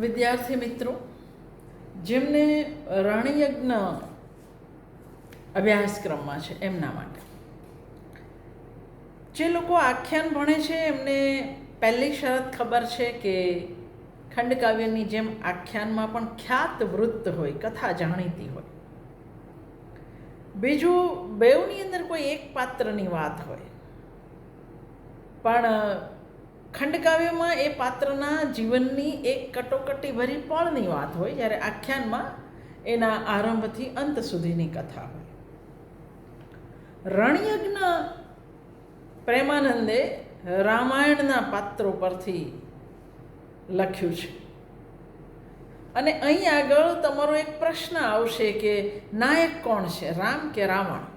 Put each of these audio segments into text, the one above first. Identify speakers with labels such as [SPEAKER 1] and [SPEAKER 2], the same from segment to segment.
[SPEAKER 1] વિદ્યાર્થી મિત્રો, જેમને રણયજ્ઞ અભ્યાસક્રમમાં છે એમના માટે. જે લોકો આખ્યાન ભણે છે, એમને પહેલી શરત ખબર છે કે ખંડકાવ્યની જેમ આખ્યાનમાં પણ ખ્યાત વૃત્ત હોય, કથા જાણીતી હોય. બીજું, બેઉની અંદર કોઈ એક પાત્રની વાત હોય. પણ ખંડકાવ્યમાં એ પાત્રના જીવનની એક કટોકટી ભરી પળની વાત હોય જ્યારે આખ્યાનમાં એના આરંભથી અંત સુધીની કથા હોય. રણયજ્ઞ પ્રેમાનંદે રામાયણના પાત્રો પરથી લખ્યું છે. અને અહીં આગળ તમારો એક પ્રશ્ન આવશે કે નાયક કોણ છે? રામ કે રાવણ?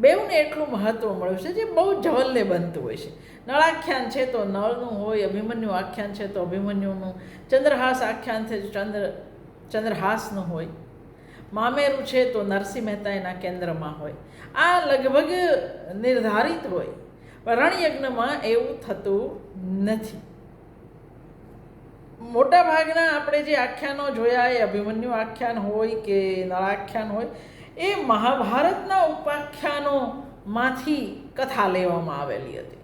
[SPEAKER 1] બેઉને એટલું મહત્ત્વ મળ્યું છે જે બહુ જવલ્લે બનતું હોય છે. નળાખ્યાન છે તો નળનું હોય, અભિમન્યુ આખ્યાન છે તો અભિમન્યુનું, ચંદ્રહાસ આખ્યાન છે ચંદ્ર, ચંદ્રહાસનું હોય. મામેરું છે તો નરસિંહ મહેતા એના કેન્દ્રમાં હોય. આ લગભગ નિર્ધારિત હોય. રણયજ્ઞમાં એવું થતું નથી. મોટાભાગના આપણે જે આખ્યાનો જોયા, એ અભિમન્યુ આખ્યાન હોય કે નળાખ્યાન હોય એ મહાભારતના ઉપાખ્યાનોમાંથી કથા લેવામાં આવેલી હતી.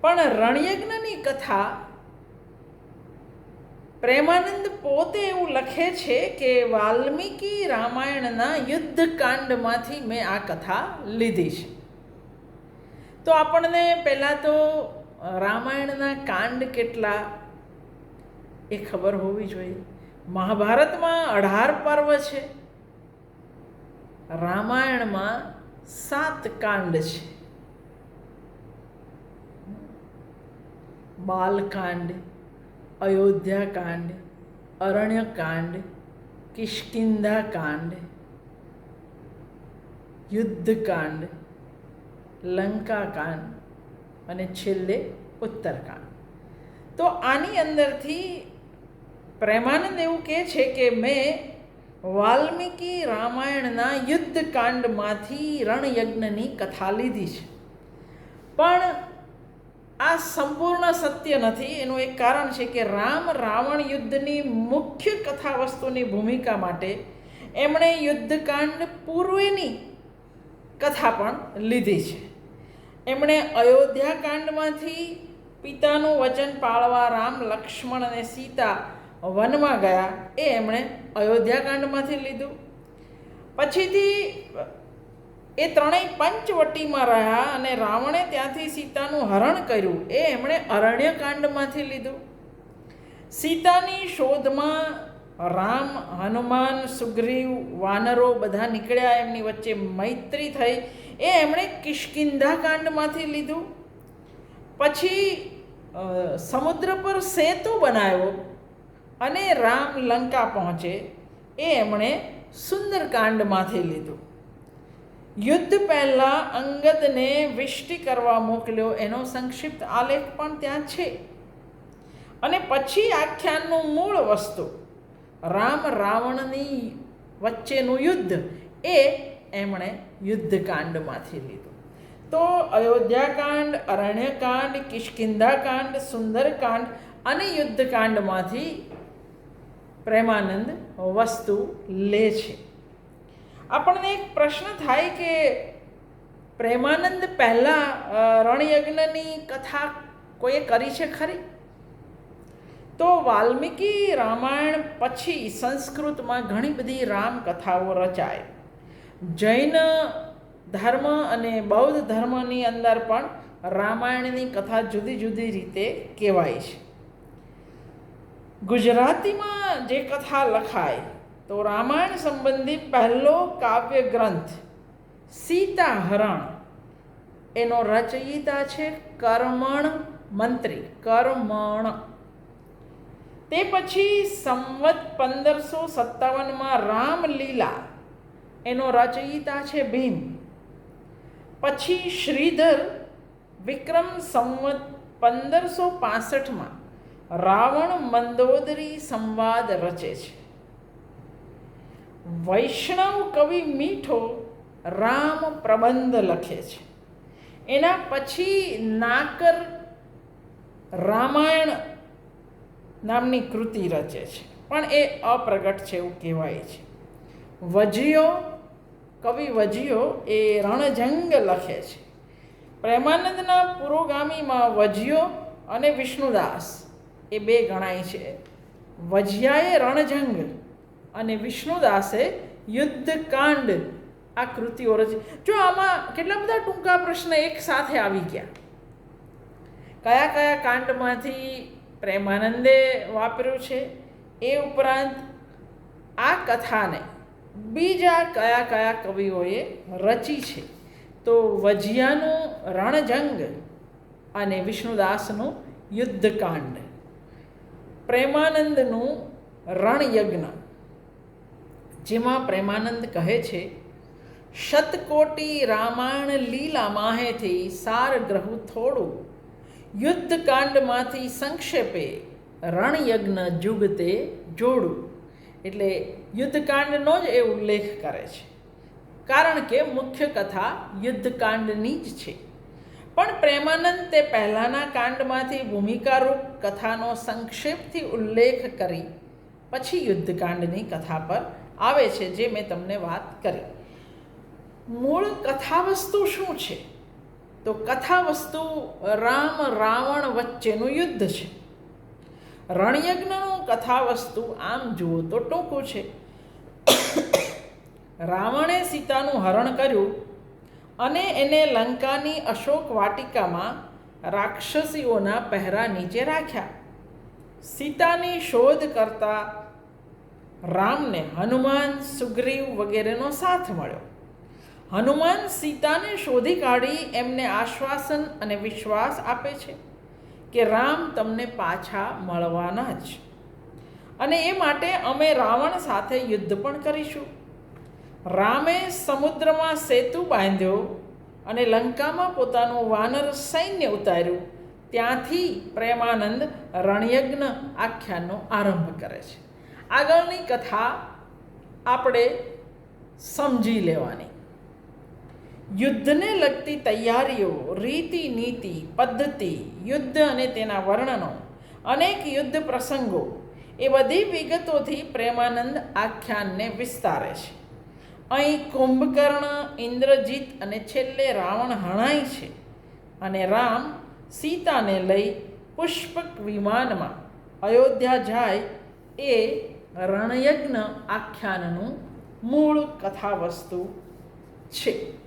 [SPEAKER 1] પણ રણયજ્ઞની કથા પ્રેમાનંદ પોતે એવું લખે છે કે વાલ્મીકી રામાયણના યુદ્ધકાંડમાંથી મેં આ કથા લીધી છે. તો આપણને પહેલાં તો રામાયણના કાંડ કેટલા એ ખબર હોવી જોઈએ. મહાભારતમાં અઢાર પર્વ છે. રામાયણમાં સાત કાંડ છે. બાલકાંડ, અયોધ્યાકાંડ, અરણ્યકાંડ, કિષ્કિંધાકાંડ, યુદ્ધકાંડ, લંકાકાંડ અને છેલ્લે ઉત્તરકાંડ. તો આની અંદરથી પ્રેમાનંદ એવું કહે છે કે મેં વાલ્મીકી રામાયણના યુદ્ધકાંડમાંથી રણયજ્ઞની કથા લીધી છે. પણ આ સંપૂર્ણ સત્ય નથી, એનું એક કારણ છે કે રામ રાવણ યુદ્ધની મુખ્ય કથા વસ્તુની ભૂમિકા માટે એમણે યુદ્ધકાંડ પૂર્વેની કથા પણ લીધી છે. એમણે અયોધ્યાકાંડમાંથી પિતાનું વચન પાળવા રામ લક્ષ્મણ અને સીતા વનમાં ગયા, એ એમણે અયોધ્યાકાંડમાંથી લીધું. પછીથી એ ત્રણેય પંચવટીમાં રહ્યા અને રાવણે ત્યાંથી સીતાનું હરણ કર્યું. એ એમણે અરણ્યકાંડમાંથી લીધું. સીતાની શોધમાં રામ, હનુમાન, સુગ્રીવ, વાનરો બધા નીકળ્યા એમની વચ્ચે મૈત્રી થઈ. એ એમણે કિષ્કિંધાકાંડમાંથી લીધું. પછી સમુદ્ર પર સેતુ બનાવ્યો. અને રામ લંકા પહોંચે, એ એમણે સુંદરકાંડમાંથી લીધું. યુદ્ધ પહેલાં અંગદને વિષ્ટિ કરવા મોકલ્યો, એનો સંક્ષિપ્ત આલેખ પણ ત્યાં છે. અને પછી આખ્યાનનું મૂળ વસ્તુ, રામ રાવણની વચ્ચેનું યુદ્ધ, એ એમણે યુદ્ધકાંડમાંથી લીધું. તો અયોધ્યાકાંડ, અરણ્યકાંડ, કિષ્કિંધાકાંડ, સુંદરકાંડ અને યુદ્ધકાંડમાંથી પ્રેમાનંદ વસ્તુ લે છે. આપણને એક પ્રશ્ન થાય કે પ્રેમાનંદ પહેલાં રણયજ્ઞની કથા કોઈએ કરી છે ખરી? તો વાલ્મીકી રામાયણ પછી સંસ્કૃતમાં ઘણી બધી રામકથાઓ રચાય. જૈન ધર્મ અને બૌદ્ધ ધર્મની અંદર પણ રામાયણની કથા જુદી જુદી રીતે કહેવાય છે. ગુજરાતીમાં જે કથા લખાય, તો રામાયણ સંબંધી પહેલો કાવ્ય ગ્રંથ, સીતાહરણ. એનો રચયિતા છે કર્મણ મંત્રી, કર્મણ. તે પછી સંવત પંદરસો સત્તાવનમાં રામલીલા, એનો રચયિતા છે ભીમ. પછી શ્રીધર વિક્રમ સંવત પંદરસો પાસઠમાં રાવણ મંદોદરી સંવાદ રચે છે. વૈષ્ણવ કવિ મીઠો રામ પ્રબંધ લખે છે. એના પછી નાકર રામાયણ નામની કૃતિ રચે છે. પણ એ અપ્રગટ છે એવું કહેવાય છે. વજીયો કવિ વજીયો એ રણજંગ લખે છે. પ્રેમાનંદના પુરોગામીમાં વજીયો અને વિષ્ણુદાસ એ બે ગણાય છે. વજિયાએ રણજંગ અને વિષ્ણુદાસે યુદ્ધકાંડ. આ કૃતિઓ રચી. જો આમાં કેટલા બધા ટૂંકા પ્રશ્ન એક સાથે આવી ગયા. કયા કયા કાંડમાંથી પ્રેમાનંદે વાપર્યું છે? એ ઉપરાંત આ કથાને બીજા કયા કયા કવિઓએ રચી છે? તો વજિયાનું રણજંગ અને વિષ્ણુદાસનું યુદ્ધકાંડ. પ્રેમાનંદનું રણયજ્ઞ. જેમાં પ્રેમાનંદ કહે છે, શતકોટી રામાયણ લીલા માહેથી સાર ગ્રહુ થોડું. યુદ્ધકાંડમાંથી સંક્ષેપે રણયજ્ઞ જુગતે જોડું. એટલે યુદ્ધકાંડનો જ એ ઉલ્લેખ કરે છે. કારણ કે મુખ્ય કથા યુદ્ધકાંડની જ છે. પણ પ્રેમાનંદ તે પહેલાંના કાંડમાંથી ભૂમિકારૂપ કથાનો સંક્ષેપથી ઉલ્લેખ કરી પછી યુદ્ધકાંડની કથા પર આવે છે જે મેં તમને વાત કરી. મૂળ કથાવસ્તુ શું છે? તો કથાવસ્તુ રામ રાવણ વચ્ચેનું યુદ્ધ છે. રણયજ્ઞનું કથાવસ્તુ આમ જુઓ તો ટૂંકું છે. રાવણે સીતાનું હરણ કર્યું. અને એને લંકાની અશોક વાટિકામાં રાક્ષસીઓના પહેરા નીચે રાખ્યા. સીતાની શોધ કરતા રામને હનુમાન, સુગ્રીવ વગેરેનો સાથ મળ્યો. હનુમાન સીતાને શોધી કાઢી એમને આશ્વાસન અને વિશ્વાસ આપે છે કે રામ તમને પાછા મળવાના જ. અને એ માટે અમે રાવણ સાથે યુદ્ધ પણ કરીશું. રામે સમુદ્રમાં સેતુ બાંધ્યો અને લંકામાં પોતાનું વાનર સૈન્ય ઉતાર્યું. ત્યાંથી પ્રેમાનંદ રણયજ્ઞ આખ્યાનનો આરંભ કરે છે. આગળની કથા આપણે સમજી લેવાની. યુદ્ધને લગતી તૈયારીઓ, રીતિ, નીતિ, પદ્ધતિ, યુદ્ધ અને તેના વર્ણનો, અનેક યુદ્ધ પ્રસંગો, એ બધી વિગતોથી પ્રેમાનંદ આખ્યાનને વિસ્તારે છે. અહીં કુંભકર્ણ, ઇન્દ્રજીત અને છેલ્લે રાવણ હણાય છે અને રામ સીતાને લઈ પુષ્પક વિમાનમાં અયોધ્યા જાય એ રણયજ્ઞ આખ્યાનનું મૂળ કથાવસ્તુ છે.